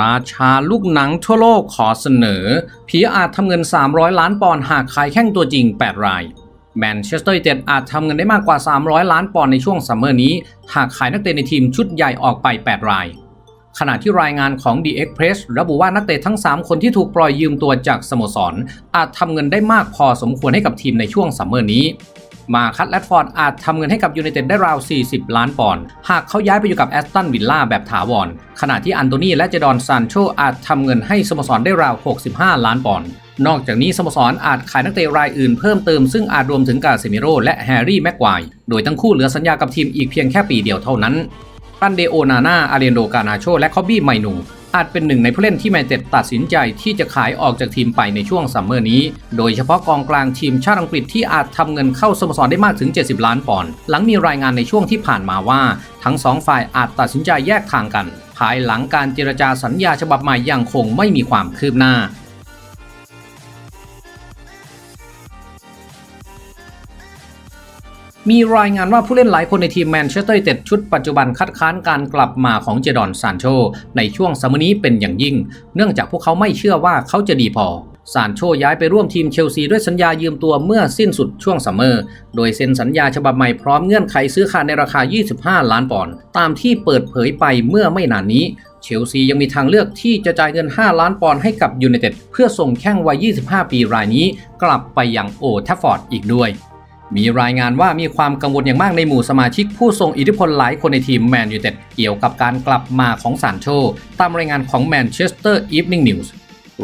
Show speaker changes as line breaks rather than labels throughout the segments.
ราชาลูกหนังทั่วโลกขอเสนอ ผีอาจทำเงิน 300 ล้านปอนด์หากขายแข้งตัวจริง 8 ราย แมนเชสเตอร์ยูไนเต็ดอาจทำเงินได้มากกว่า 300 ล้านปอนด์ในช่วงซัมเมอร์นี้ หากขายนักเตะในทีมชุดใหญ่ออกไป 8 ราย ขณะที่รายงานของ The Express ระบุว่านักเตะทั้ง 3 คนที่ถูกปล่อยยืมตัวจากสโมสร อาจทำเงินได้มากพอสมควรให้กับทีมในช่วงซัมเมอร์นี้ มาคัตแรดฟอร์ดอาจทำเงินให้กับยูไนเต็ดได้ราว 40 ล้านปอนด์หากเขาย้ายไปอยู่กับแอสตันวิลล่าแบบถาวร ขณะที่อันโตนีและเจดอนซานโชอาจทำเงินให้สโมสรได้ราว 65 ล้านปอนด์นอกจากนี้สโมสรอาจขายนักเตะรายอื่นเพิ่มเติมซึ่งอาจรวมถึงกาเซมิโรและแฮร์รี่แม็กควายโดยทั้งคู่เหลือสัญญากับทีมอีกเพียงแค่ปีเดียวเท่านั้นปันเดโอนาน่าอาเรนโดกานาโชและคอบบี้ไมนู อาจเป็นหนึ่งในผู้เล่นที่แมนเต็ดตัดสินใจที่จะขายออกจากทีมไปในช่วงซัมเมอร์นี้ โดยเฉพาะกองกลางทีมชาติอังกฤษที่อาจทำเงินเข้าสโมสรได้มากถึง 70 ล้านปอนด์หลังมีรายงานในช่วงที่ผ่านมาว่า ทั้งสองฝ่ายอาจตัดสินใจแยกทางกัน ภายหลังการเจรจาสัญญาฉบับใหม่ยังคงไม่มีความคืบหน้า มีรายงานว่าผู้เล่นหลายคนในทีมแมนเชสเตอร์ยูไนเต็ดชุดปัจจุบันคัดค้านการกลับมาของเจดอนซานโชในช่วงซัมเมอร์นี้เป็นอย่างยิ่ง เนื่องจากพวกเขาไม่เชื่อว่าเขาจะดีพอซานโชย้ายไปร่วมทีมเชลซีด้วยสัญญายืมตัวเมื่อสิ้นสุดช่วงซัมเมอร์ โดยเซ็นสัญญาฉบับใหม่พร้อมเงื่อนไขซื้อขาดในราคา 25 ล้านปอนด์ตามที่เปิดเผยไปเมื่อไม่นานนี้ เชลซียังมีทางเลือกที่จะจ่ายเงิน 5 ล้านปอนด์ให้กับยูไนเต็ดเพื่อส่งแข้งวัย 25 ปีรายนี้ กลับไปยังโอทัฟฟอร์ดอีกด้วย มีรายงานว่ามีความกังวลอย่างมากในหมู่สมาชิกผู้ทรงอิทธิพลหลายคนในทีมแมนยูเต็ดเกี่ยวกับการกลับมาของซานโช ตามรายงานของแมนเชสเตอร์อีฟนิ่งนิวส์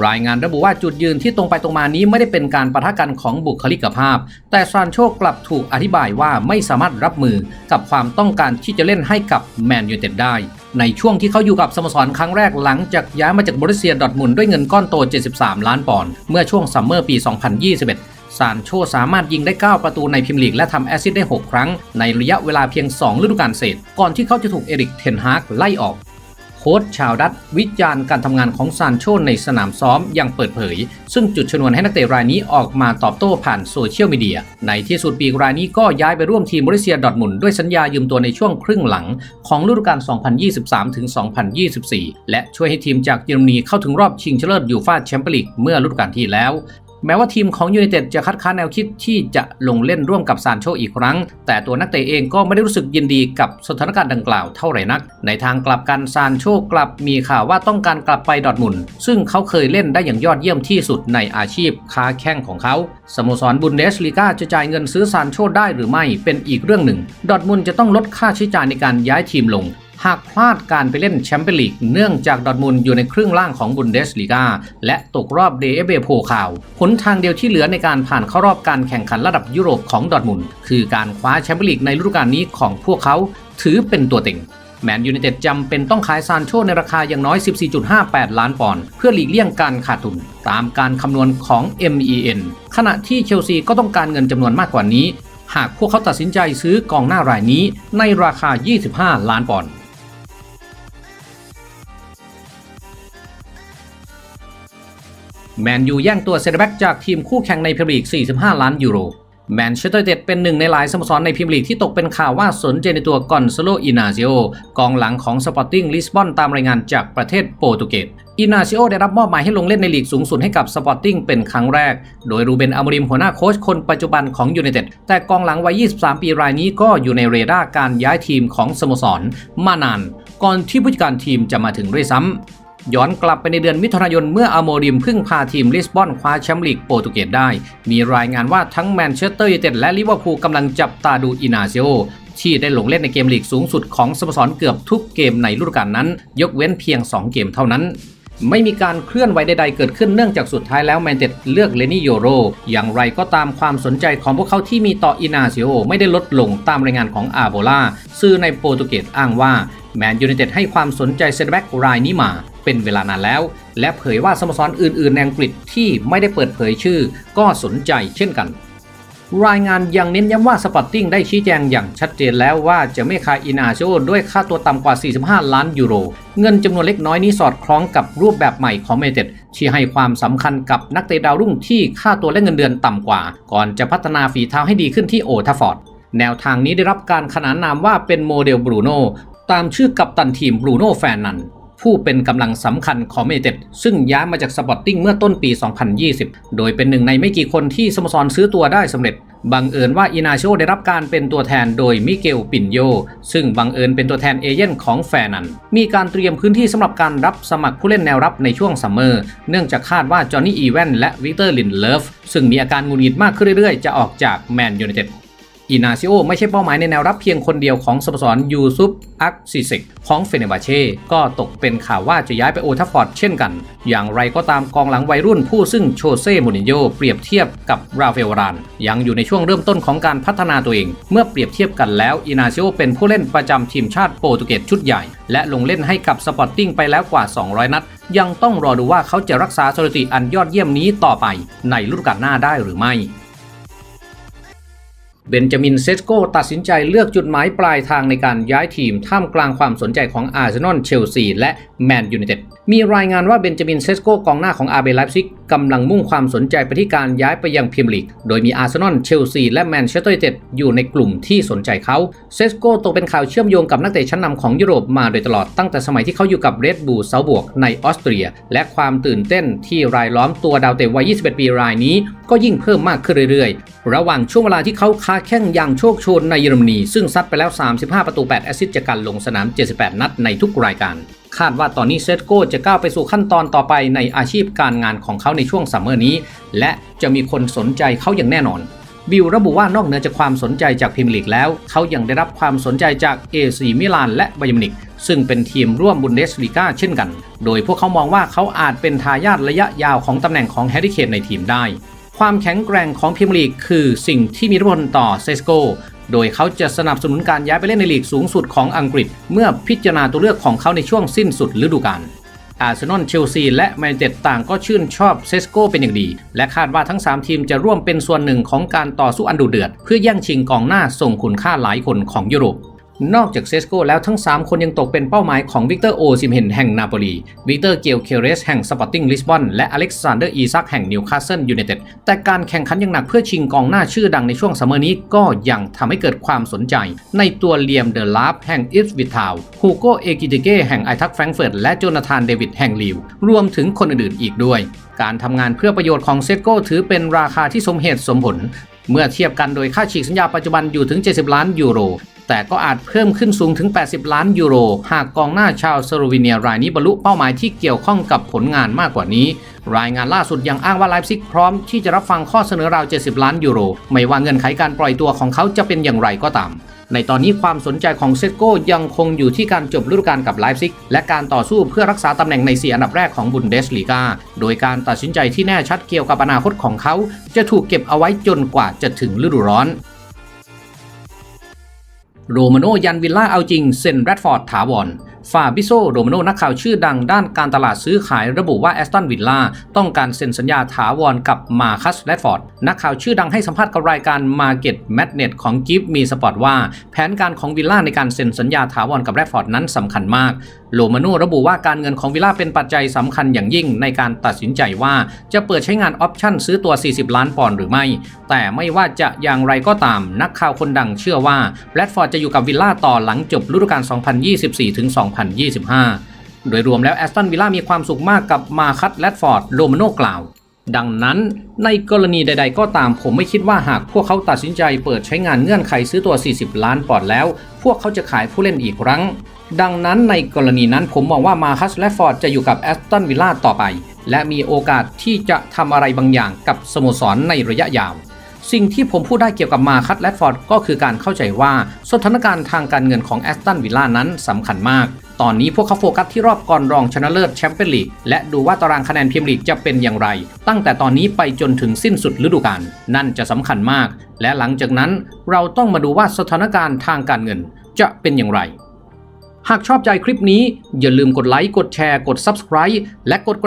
รายงานระบุว่าจุดยืนที่ตรงไปตรงมานี้ไม่ได้เป็นการปะทะกันของบุคลิกภาพ แต่ซานโชกลับถูกอธิบายว่าไม่สามารถรับมือกับความต้องการที่จะเล่นให้กับแมนยูเต็ดได้ ในช่วงที่เขาอยู่กับสโมสรครั้งแรกหลังจากย้ายมาจากบริเซียดอทมุนด้วยเงินก้อนโต 73 ล้านปอนด์เมื่อช่วงซัมเมอร์ปี 2021 ซานโชสามารถยิงได้ 9 ประตูในพรีเมียร์ลีกและทำแอซิสได้ 6 ครั้ง ในระยะเวลาเพียง 2 ฤดูกาลเศษ ก่อนที่เขาจะถูกเอริกเทนฮากไล่ออกโค้ชชาวดัตวิจารณ์การทำงานของซานโชในสนามซ้อมอย่างเปิดเผย ซึ่งจุดชนวนให้นักเตะรายนี้ออกมาตอบโต้ผ่านโซเชียลมีเดีย ในที่สุดปีกรายนี้ก็ย้ายไปร่วมทีมบริเซียดอทมุนด์ด้วยสัญญายืมตัวในช่วงครึ่งหลัง ของฤดูกาล 2023-2024 และช่วยให้ทีมจากเยอรมนีเข้าถึงรอบชิงชนะเลิศยูฟ่าแชมเปี้ยนลีกเมื่อฤดูกาลที่แล้ว แม้ว่าทีมของยูไนเต็ดจะคัดค้านแนวคิดที่จะลงเล่นร่วมกับซานโชอีกครั้ง แต่ตัวนักเตะเองก็ไม่ได้รู้สึกยินดีกับสถานการณ์ดังกล่าวเท่าไหร่นัก ในทางกลับกันซานโชกลับมีข่าวว่าต้องการกลับไปดอทมุนซึ่งเขาเคยเล่นได้อย่างยอดเยี่ยมที่สุดในอาชีพค้าแข้งของเขาสโมสรบุนเดสลีกาจะจ่ายเงินซื้อซานโชได้หรือไม่เป็นอีกเรื่องหนึ่ง ดอทมุนจะต้องลดค่าใช้จ่ายในการย้ายทีมลง หากพลาดการไปเล่นแชมเปี้ยนลีกเนื่องจากดอร์ทมุนอยู่ในครึ่งล่างของบุนเดสลีกาและตกรอบเดเอเบโพข่าวหนทางเดียวที่เหลือในการผ่านเข้ารอบการแข่งขันระดับยุโรปของดอร์ทมุนคือการคว้าแชมเปี้ยนลีกในฤดูกาลนี้ของพวกเขาถือเป็นตัวเต็งแมนยูไนเต็ดจำเป็นต้องขายซานโชในราคาอย่างน้อย 14.58 ล้านปอนด์เพื่อหลีกเลี่ยงการขาดทุน ตามการคำนวณของ MEN ขณะที่เชลซีก็ต้องการเงินจำนวนมากกว่านี้ หากพวกเขาตัดสินใจซื้อกองหน้ารายนี้ในราคา 25 ล้านปอนด์ แมนยูแย่งตัวเซนเตอร์แบ็กจากทีมคู่แข่งในพรีเมียร์ลีก 45 ล้านยูโร แมนเชสเตอร์ยูนเต็ดเป็นหนึ่งในหลายสโมสรในพรีเมียร์ลีกที่ตกเป็นข่าวว่าสนใจในตัวกอนซาโลอินาซิโอกองหลังของสปอร์ติ้งลิสบอนตามรายงานจากประเทศโปรตุเกสอินาซิโอได้รับมอบหมายให้ลงเล่นในลีกสูงสุดให้กับสปอร์ติ้งเป็นครั้งแรก โดยรูเบนอามริมหัวหน้าโค้ชคนปัจจุบันของยูไนเต็ด แต่กองหลังวัย 23 ปีรายนี้ก็อยู่ในเรดาร์การย้ายทีมของสโมสร มานาน ก่อนที่ผู้จัดการทีมจะมาถึงด้วยซ้ำ ย้อนกลับไปในเดือนมิถุนายนเมื่ออาโมริมพึ่งพาทีมลิสบอนคว้าแชมป์ลีกโปรตุเกสได้ มีรายงานว่าทั้งแมนเชสเตอร์ยูไนเต็ดและลิเวอร์พูลกำลังจับตาดูอินาเซโอที่ได้ลงเล่นในเกมลีกสูงสุดของสโมสรเกือบทุกเกมในฤดูกาลนั้น ยกเว้นเพียง 2 เกมเท่านั้นไม่มีการเคลื่อนไหวใดๆเกิดขึ้นเนื่องจากสุดท้ายแล้วแมนเต็ดเลือกเลนี่โยโร อย่างไรก็ตามความสนใจของพวกเขาที่มีต่ออินาซิโอไม่ได้ลดลงตามรายงานของอาโบลาสื่อในโปรตุเกสอ้างว่า แมนยูไนเต็ดให้ความสนใจเซนแบ็กรายนี้มา เป็นเวลานานแล้ว และเผยว่าสโมสรอื่นๆในอังกฤษที่ไม่ได้เปิดเผยชื่อ ก็สนใจเช่นกัน รายงานยังเน้นย้ำว่าสปอร์ติ้งได้ชี้แจงอย่างชัดเจนแล้วว่าจะไม่ขายอินาโชด้วยค่าตัวต่ำกว่า 45 ล้านยูโร เงินจำนวนเล็กน้อยนี้สอดคล้องกับรูปแบบใหม่ของเมเต็ดที่ให้ความสำคัญกับนักเตะดาวรุ่งที่ค่าตัวและเงินเดือนต่ำกว่า ก่อนจะพัฒนาฝีเท้าให้ดีขึ้นที่โอทัฟฟอร์ดแนวทางนี้ได้รับการขนานนามว่าเป็นโมเดลบรูโนตามชื่อกัปตันทีมบรูโน่แฟนนัน ผู้เป็นกำลังสำคัญของเมเต็ดซึ่งย้ายมาจากสปอร์ติ้งเมื่อต้นปี 2020 โดยเป็นหนึ่งในไม่กี่คนที่สโมสรซื้อตัวได้สำเร็จ บังเอิญว่าอินาโชได้รับการเป็นตัวแทนโดยมิเกลปินโย ซึ่งบังเอิญเป็นตัวแทนเอเย่นของแฟนัน มีการเตรียมพื้นที่สำหรับการรับสมัครผู้เล่นแนวรับในช่วงซัมเมอร์ เนื่องจากคาดว่าจอห์นนี่อีแวนและวิกเตอร์ลินเลฟซึ่งมีอาการหงุดหงิดมากขึ้นเรื่อยๆ จะออกจากแมนยูไนเต็ด อินาซิโอไม่ใช่เป้าหมายในแนวรับเพียงคนเดียวของสโมสรยูซุปอักซิเซกของเฟเนบาเช่ก็ตกเป็นข่าวว่าจะย้ายไปโอทัฟฟอร์ดเช่นกัน อย่างไรก็ตามกองหลังวัยรุ่นผู้ซึ่งโชเซ่มูรินโญเปรียบเทียบกับราเอลวาราน ยังอยู่ในช่วงเริ่มต้นของการพัฒนาตัวเอง เมื่อเปรียบเทียบกันแล้วอินาซิโอเป็นผู้เล่นประจำทีมชาติโปรตุเกสชุดใหญ่ และลงเล่นให้กับสปอร์ติ้งไปแล้วกว่า 200 นัดยังต้องรอดูว่าเขาจะรักษาสถิติอันยอดเยี่ยมนี้ต่อไปในฤดูกาลหน้าได้หรือไม่ เบนจามินเซสโกตัดสินใจเลือกจุดหมายปลายทางในการย้ายทีมท่ามกลางความสนใจของอาร์เซนอลเชลซีและแมนยูไนเต็ดมีรายงานว่าเบนจามินเซสโกกองหน้าของอาร์เบไลฟ์ซิกกำลังมุ่งความสนใจไปที่การย้ายไปยังพรีเมียร์ลีก โดยมีอาร์เซนอลเชลซีและแมนเชสเตอร์ยูไนเต็ดอยู่ในกลุ่มที่สนใจเขาเซสโกตกเป็นข่าวเชื่อมโยงกับนักเตะชั้นนำของยุโรปมาโดยตลอดตั้งแต่สมัยที่เขาอยู่กับเรดบูลเซาบวกในออสเตรีย และความตื่นเต้นที่รายล้อมตัวดาวเตะวัย 21 ปีรายนี้ ก็ยิ่งเพิ่มมากขึ้นเรื่อยๆ ระหว่างช่วงเวลาที่เขาค้าาแข่งอย่างโชคชนในเยอรมนี ซึ่งซัดไปแล้ว 35 ประตู 8 แอสซิสต์จากการลงสนาม 78 นัดในทุกรายการ คาดว่าตอนนี้เซตโก้จะก้าวไปสู่ขั้นตอนต่อไปในอาชีพการงานของเขาในช่วงซัมเมอร์นี้ และจะมีคนสนใจเขาอย่างแน่นอน บิลระบุว่านอกเหนือจากความสนใจจากพรีเมียร์ลีกแล้ว เขายังได้รับความสนใจจากเอซีมิลานและไบยมินิกซึ่งเป็นทีมร่วมบุนเดสลีกาเช่นกัน โดยพวกเขามองว่าเขาอาจเป็นทายาทระยะยาวของตำแหน่งของแฮร์รี่เคนในทีมได้ ความแข็งแกร่งของพรีเมียร์ลีกคือสิ่งที่มีอิทธิพลต่อเซสโกโดยเขาจะสนับสนุนการย้ายไปเล่นในลีกสูงสุดของอังกฤษ เมื่อพิจารณาตัวเลือกของเขาในช่วงสิ้นสุดฤดูกาลอาร์เซนอลเชลซีและแมนเชสเตอร์ต่างก็ชื่นชอบเซสโกเป็นอย่างดี และคาดว่าทั้ง 3 ทีมจะร่วมเป็นส่วนหนึ่งของการต่อสู้อันดุเดือด เพื่อแย่งชิงกองหน้าส่งคุณค่าหลายคนของยุโรป นอกจากเซสโกแล้วทั้ง 3 คนยังตกเป็นเป้าหมายของวิกเตอร์โอซิมเฮนแห่งนาโปลีวิกเตอร์เกลเคเรสแห่งสปอร์ติ้งลิสบอนและอเล็กซานเดอร์อีซักแห่งนิวคาสเซิลยูไนเต็ดแต่การแข่งขันย่างหนักเพื่อชิงกองหน้าชื่อดังในช่วงซัมเมอร์นี้ก็ยังทำให้เกิดความสนใจ ในตัวเลียมเดอลาฟแห่งอิสวิทาวฮูโกเอกิติเกแห่งไอทักแฟรงเฟิร์ตและโจนาธานเดวิดแห่งลิวรวมถึงคนอื่นๆอีกด้วย การทำงานเพื่อประโยชน์ของเซตโกถือเป็นราคาที่สมเหตุสมผล เมื่อเทียบกันโดยค่าฉีกสัญญาปัจจุบันอยู่ถึง 70 ล้านยูโร แต่ก็อาจเพิ่มขึ้นสูงถึง 80 ล้านยูโร หากกองหน้าชาวสโลวีเนียรายนี้บรรลุเป้าหมายที่เกี่ยวข้องกับผลงานมากกว่านี้ รายงานล่าสุดยังอ้างว่าไลฟ์ซิกพร้อมที่จะรับฟังข้อเสนอราว 70 ล้านยูโร ไม่ว่าเงื่อนไขการปล่อยตัวของเขาจะเป็นอย่างไรก็ตาม ในตอนนี้ความสนใจของเซโก้ยังคงอยู่ที่การจบฤดูกาลกับไลฟ์ซิกและการต่อสู้เพื่อรักษาตำแหน่งใน4อันดับแรกของบุนเดสลีกา โดยการตัดสินใจที่แน่ชัดเกี่ยวกับอนาคตของเขา จะถูกเก็บเอาไว้จนกว่าจะถึงฤดูร้อน โรมาโนยันวิลล่าเอาจริงเซนแรดฟอร์ดถาวร ฟาบิโซโรมโนนักข่าวชื่อดังด้านการตลาดซื้อขายระบุว่าแอสตันวิลล่าต้องการเซ็นสัญญาถาวรกับมาคัสแรดฟอร์ดนักข่าวชื่อดังให้สัมภาษณ์กับรายการ Market Madnet ของกิฟมีสปอร์ตว่า แผนการของวิลล่าในการเซ็นสัญญาถาวรกับแรดฟอร์ดนั้นสำคัญมาก โลมาโนระบุว่าการเงินของวิลล่าเป็นปัจจัยสำคัญอย่างยิ่งในการตัดสินใจว่าจะเปิดใช้งานออปชั่นซื้อตัว 40 ล้านปอนด์หรือไม่ แต่ไม่ว่าจะอย่างไรก็ตามนักข่าวคนดังเชื่อว่าแรดฟอร์ดจะอยู่กับวิลล่าต่อหลังจบฤดูกาล2025 โดยรวมแล้วแอสตันวิลล่ามีความสุขมากกับมาคัตแรดฟอร์ดโลมาโนกล่าว ดังนั้นในกรณีใดๆก็ตามผมไม่คิดว่าหากพวกเขาตัดสินใจเปิดใช้งานเงื่อนไขซื้อตัว 40 ล้านปอนด์แล้ว พวกเขาจะขายผู้เล่นอีกครั้ง ดังนั้นในกรณีนั้นผมมองว่ามาคัสและฟอร์ดจะอยู่กับแอสตันวิลล่าต่อไป และมีโอกาสที่จะทำอะไรบางอย่างกับสโมสรในระยะยาว สิ่งที่ผมพูดได้เกี่ยวกับมาคัตและฟอร์ดก็คือการเข้าใจว่าสถานการณ์ทางการเงินของแอสตันวิลล่านั้นสำคัญมาก ตอนนี้พวกเขาโฟกัสที่รอบก่อนรองชนะเลิศแชมเปี้ยนลีกและดูว่าตารางคะแนนพรีเมียร์ลีกจะเป็นอย่างไร ตั้งแต่ตอนนี้ไปจนถึงสิ้นสุดฤดูกาลนั่นจะสำคัญมาก และหลังจากนั้นเราต้องมาดูว่าสถานการณ์ทางการเงินจะเป็นอย่างไร หากชอบใจคลิปนี้อย่าลืมกดไลค์กดแชร์กด Subscribe และกดกระ